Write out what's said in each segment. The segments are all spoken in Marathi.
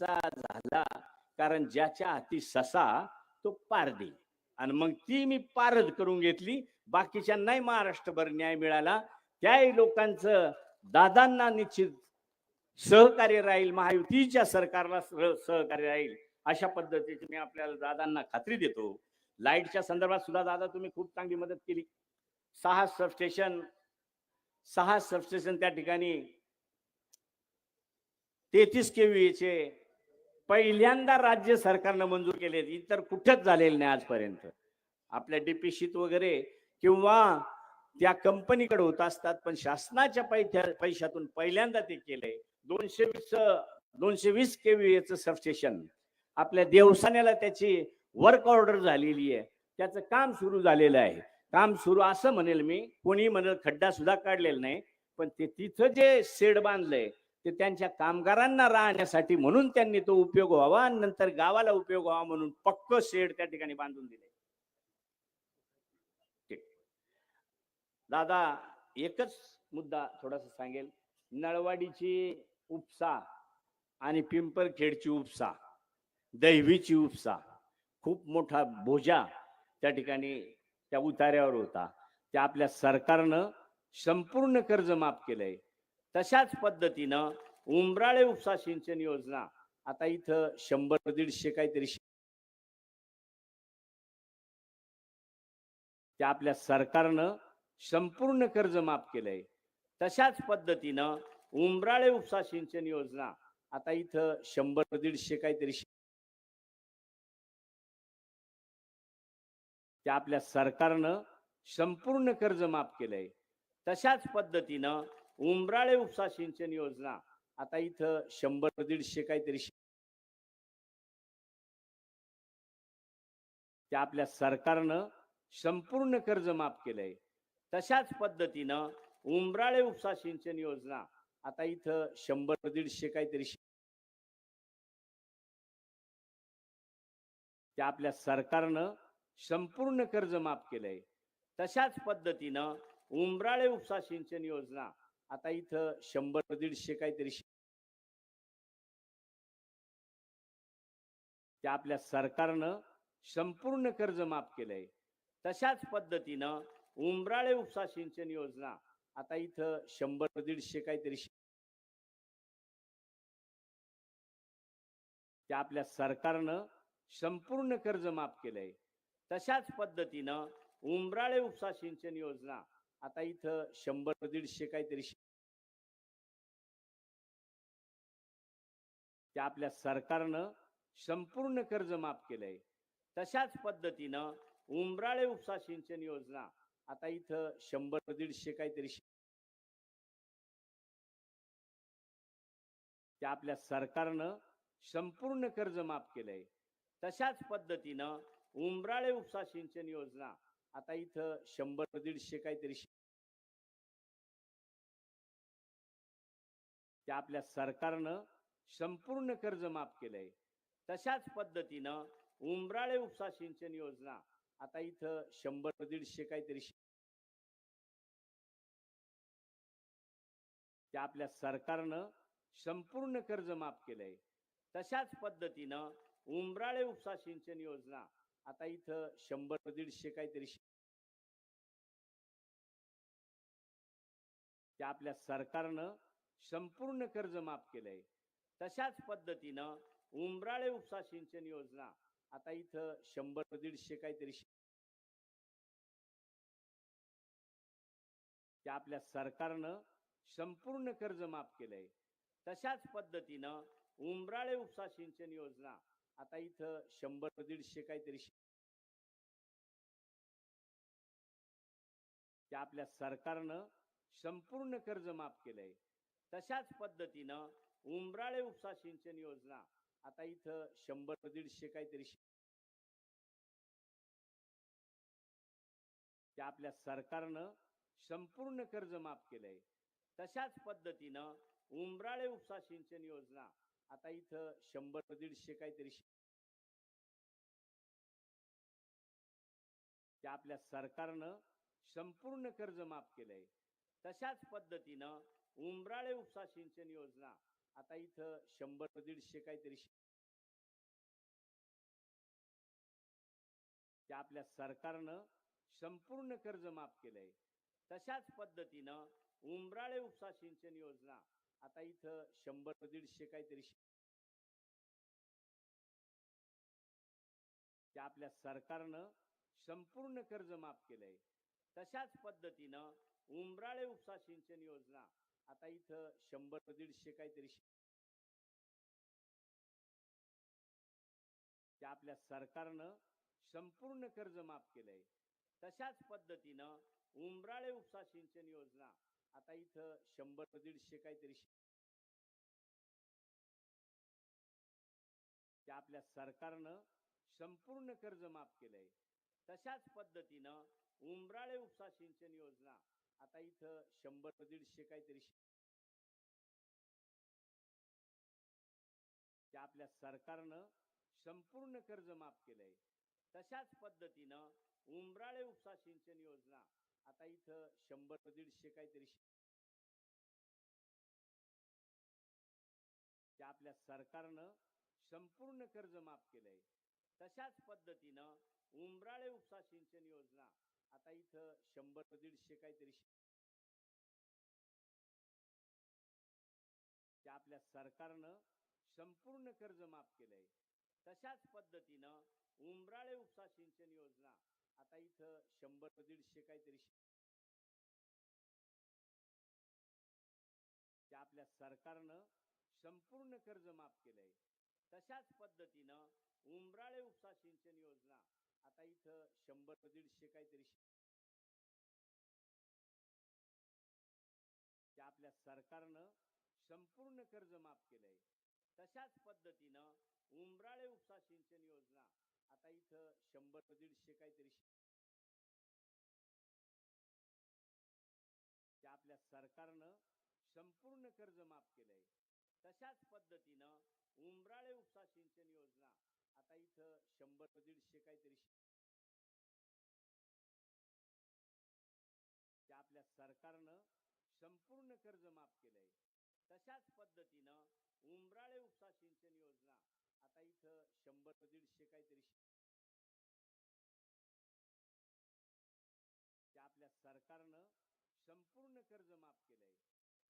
त्यांचा झाला. कारण ज्याच्या हाती ससा तो पारदी आणि मग ती मी पारद करून घेतली. बाकीच्यांनाही महाराष्ट्रभर न्याय मिळाला. त्याही लोकांचं दादांना निश्चित सहकार्य राहील महायुतीच्या सरकारला सहकार्य राहील अशा पद्धतीची मी आपल्याला दादांना खात्री देतो. लाईटच्या संदर्भात सुद्धा दादा तुम्ही खूप चांगली मदत केली. सहा सबस्टेशन सहा सबस्टेशन त्या ठिकाणी तेहतीस केवीचे पहिल्यांदा राज्य सरकारनं मंजूर केले इतर कुठेच झालेलं नाही आजपर्यंत. आपल्या डीपीशीत वगैरे किंवा त्या कंपनीकडे होत असतात पण शासनाच्या पैथ्या पैशातून पहिल्यांदा ते केलंय. दोनशे वीस दोनशे वीस केव्हीएचं सबस्टेशन आपल्या देवसान्याला त्याची वर्क ऑर्डर झालेली आहे. त्याचं काम सुरू झालेलं आहे. काम सुरू असं म्हणेल मी कोणी म्हणेल खड्डा सुद्धा काढलेला नाही पण ते तिथं जे शेड बांधलंय ते त्यांच्या कामगारांना राहण्यासाठी म्हणून त्यांनी तो उपयोग व्हावा आणि नंतर गावाला उपयोग व्हावा म्हणून पक्क शेड त्या ठिकाणी बांधून दिले. दादा एकच मुद्दा थोडासा सांगेल. नळवाडीची उपसा आणि पिंपरखेडची उपसा दैवीची उपसा खूप मोठा भोजा त्या ठिकाणी त्या उतार्यावर होता. त्या आपल्या सरकारनं संपूर्ण कर्ज माफ केलंय. तशाच पद्धतीनं उंबराळे उपसा सिंचन योजना आता इथं शंभर दीडशे काहीतरी शे- त्या आपल्या सरकारनं संपूर्ण कर्ज माफ केलंय. तशाच पद्धतीनं उंबराळे उपसा सिंचन योजना आता इथं शंभर दीडशे काहीतरी शे- त्या आपल्या सरकारनं संपूर्ण कर्ज माफ केलंय. तशाच पद्धतीनं उंबराळे उपसा सिंचन योजना. आता इथं शंभर दीडशे काहीतरी त्या आपल्या सरकारनं संपूर्ण कर्ज माफ केलंय. तशाच पद्धतीनं उंबराळे उपसा सिंचन योजना. आता इथं शंभर दीडशे काहीतरी त्या आपल्या सरकारनं संपूर्ण कर्ज माफ केलंय. तशाच पद्धतीनं उंबराळे उपसा सिंचन योजना. आता इथं शंभर दीडशे काहीतरी त्या आपल्या सरकारनं संपूर्ण कर्ज माफ केलंय. तशाच पद्धतीनं उंबराळे उपसा सिंचन योजना आता इथं शंभर दीडशे काहीतरी त्या आपल्या सरकारनं संपूर्ण कर्ज माफ केलंय. तशाच पद्धतीनं उंबराळे उपसा सिंचन योजना आता इथं शंभर दीडशे काहीतरी त्या आपल्या सरकारनं संपूर्ण कर्ज माफ केलंय. तशाच पद्धतीनं उंबराळे उपसा सिंचन योजना आता इथं शंभर दीडशे काहीतरी त्या आपल्या सरकारनं संपूर्ण कर्ज माफ केलंय. तशाच पद्धतीनं उंबराळे उपसा सिंचन योजना आता इथं शंभर दीडशे काहीतरी त्या आपल्या सरकारनं संपूर्ण कर्ज माफ केलंय. तशाच पद्धतीनं उंबराळे उपसा सिंचन योजना आता इथं शंभर दीडशे काहीतरी त्या आपल्या सरकारनं संपूर्ण कर्ज माफ केलंय. तशाच पद्धतीनं उंबराळे उपसा सिंचन योजना आता इथं शंभर दीडशे काहीतरी त्या आपल्या सरकारनं संपूर्ण कर्ज माफ केलंय. तशाच पद्धतीनं उमराळे उपसा सिंचन योजना आता इथं शंभर दीडशे काहीतरी त्या आपल्या सरकारनं संपूर्ण कर्ज माफ केलंय. तशाच पद्धतीनं उमराळे उपसा सिंचन योजना आता इथं शंभर दीडशे काहीतरी त्या आपल्या सरकारनं संपूर्ण कर्ज माफ केलंय. तशाच पद्धतीनं उंबराळे उपसा सिंचन योजना आता इथं शंभर दीडशे काहीतरी त्या आपल्या सरकारनं संपूर्ण कर्ज माफ केलंय. तशाच पद्धतीनं उंबराळे उपसा सिंचन योजना आता इथं शंभर दीडशे काहीतरी आपल्या सरकारनं संपूर्ण कर्ज माफ केलंय. तशाच पद्धतीनं उमराळे उपसा सिंचन योजना आता इथं शंभर दीडशे काहीतरी आपल्या सरकारनं संपूर्ण कर्ज माफ केलंय. तशाच पद्धतीनं उमराळे उपसा सिंचन योजना आता इथं शंभर दीडशे काहीतरी आपल्या सरकारनं संपूर्ण कर्ज माफ केलंय. तशाच पद्धतीनं उंबराळे उपसा सिंचन योजना आता इथं शंभर दीडशे काहीतरी आपल्या सरकारनं संपूर्ण कर्ज माफ केलंय. तशाच पद्धतीनं उंबराळे उपसा सिंचन योजना आता इथं शंभर दीडशे काहीतरी आपल्या सरकारनं संपूर्ण कर्ज माफ केलंय. तशाच पद्धतीनं उंबराळे उपसा सिंचन योजना आता इथं शंभर दीडशे काहीतरी आपल्या सरकारनं संपूर्ण कर्ज माफ केलंय. तशाच पद्धतीनं उंबराळे उपसा सिंचन योजना आता इथं शंभर दीडशे काहीतरी आपल्या सरकारनं संपूर्ण कर्ज माफ केलंय. तशाच पद्धतीनं उमराळे उपसा सिंचन योजना. आता इथं शंभर दीडशे काहीतरी आपल्या सरकारनं संपूर्ण कर्ज माफ केलंय. तशाच पद्धतीनं उमराळे उपसा सिंचन योजना. आता इथं शंभर दीडशे काहीतरी आपल्या सरकारनं संपूर्ण कर्ज माफ केलंय. तशाच पद्धतीनं उमराळे उपसा सिंचन योजना. आता इथं शंभर दीडशे काहीतरी त्या आपल्या सरकारनं संपूर्ण कर्ज माफ केलंय. तशाच पद्धतीनं उमराळे उपसा सिंचन योजना आता इथं शंभर दीडशे काहीतरी त्या आपल्या सरकारनं संपूर्ण कर्ज माफ केलंय. तशाच पद्धतीनं उमराळे उपसा सिंचन योजना आता इथं शंभर दीडशे काहीतरी शे- ते आपल्या सरकारनं संपूर्ण कर्ज माफ केलंय. तशाच पद्धतीनं उमराळे उपसा सिंचन योजना आता इथं शंभर दीडशे काहीतरी शे- ते आपल्या सरकारनं संपूर्ण कर्ज माफ केलंय.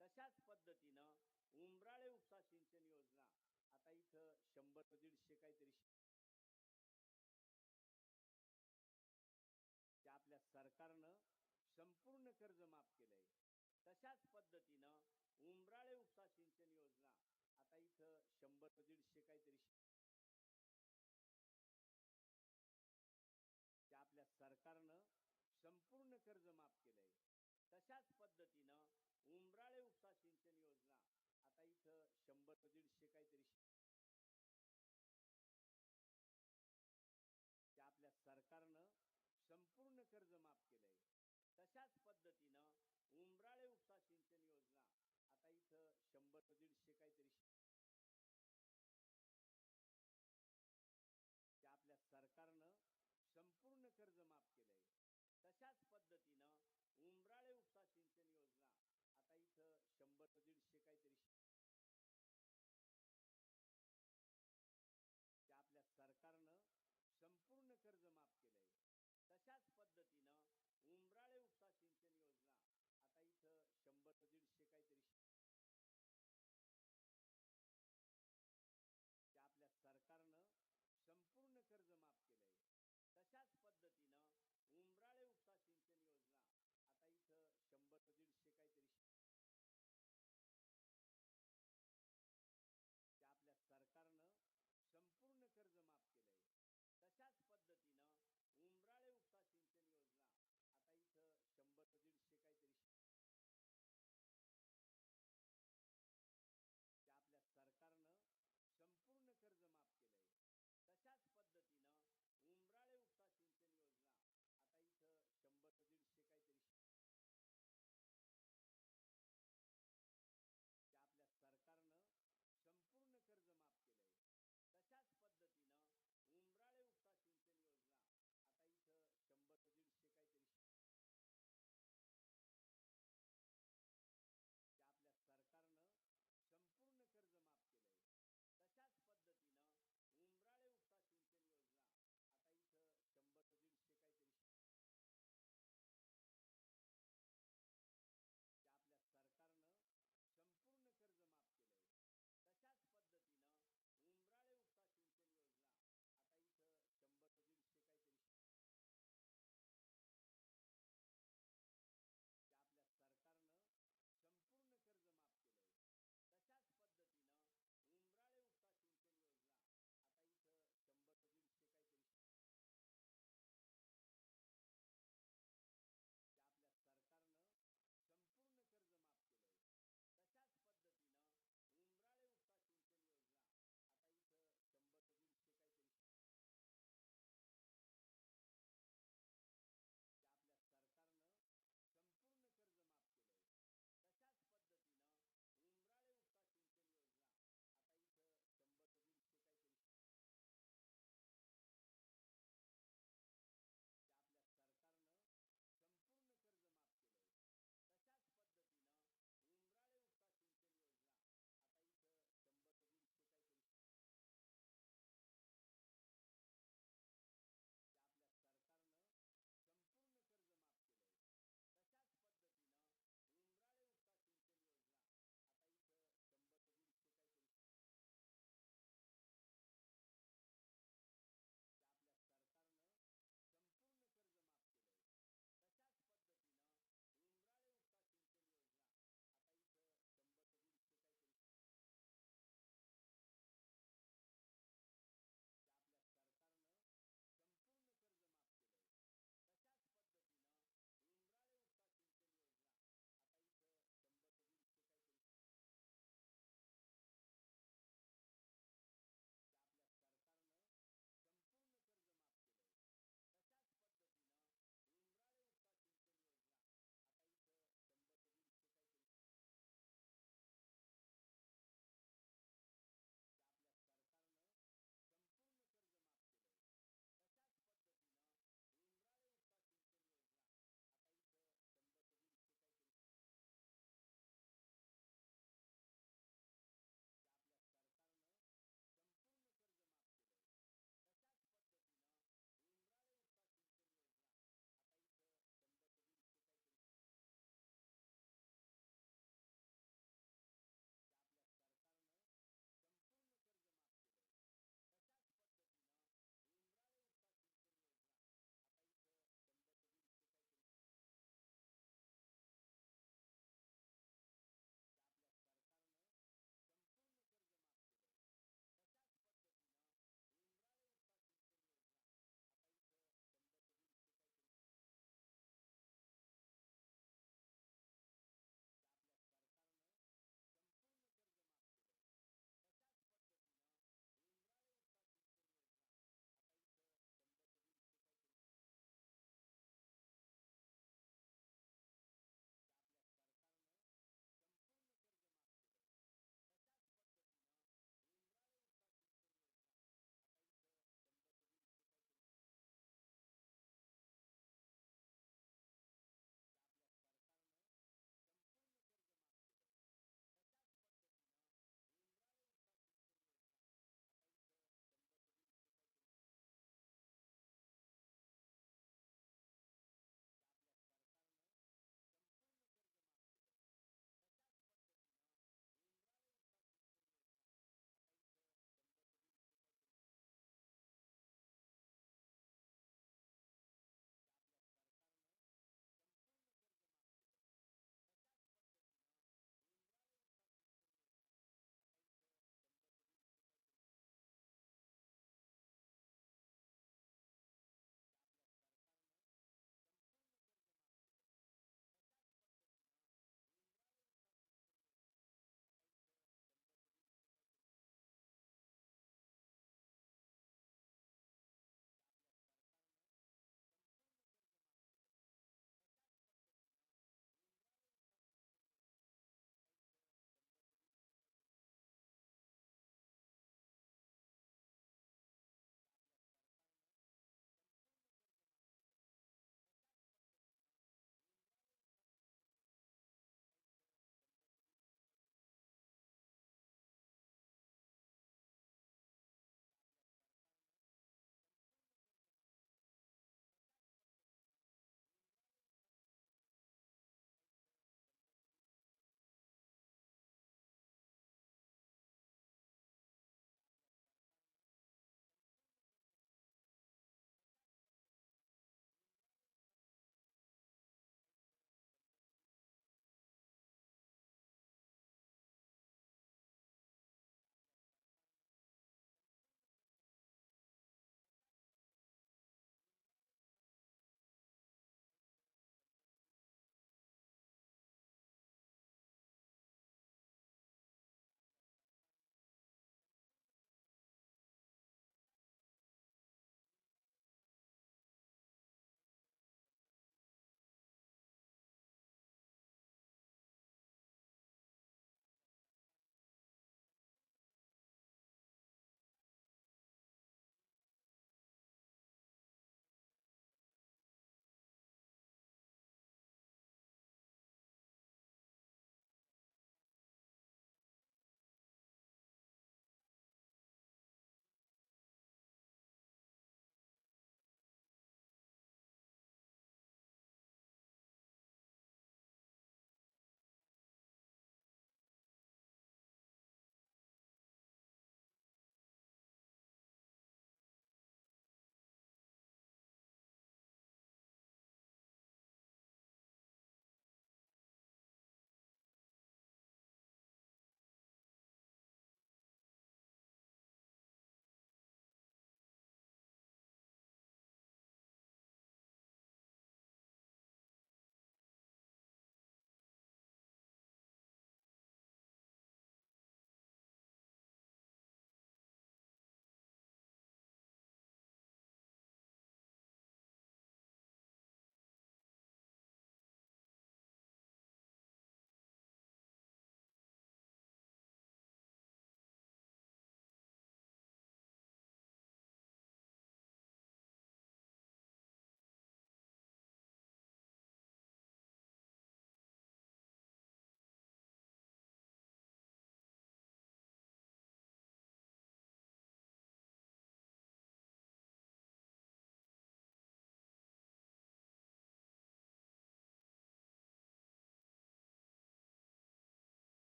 तशाच पद्धतीनं उमराळे उपसा सिंचन योजना आता इथं शंभर दीडशे काहीतरी कर्ज माफ केलंय. तशाच पद्धतीनं उमराळे उपसा सिंचन योजना आता इथं शंभर दीडशे काहीतरी शे- आपल्या सरकारनं संपूर्ण कर्ज माफ केलंय. तशाच पद्धतीनं उमराळे उपसा सिंचन योजना आता इथं शंभर दीडशे काहीतरी शे- आपल्या सरकारनं संपूर्ण कर्ज माफ केलंय. अशाच पद्धतीनं उमराळे उपसा सिंचन योजना आता इथं शंभर दीडशे काहीतरी आपल्या सरकारनं संपूर्ण कर्ज माफ केलंय. तशाच पद्धतीनं उमराळे उपसा सिंचन योजना आता इथं शंभर दीडशे काहीतरी आपल्या सरकारनं संपूर्ण कर्ज माफ केलंय. तशाच पद्धतीनं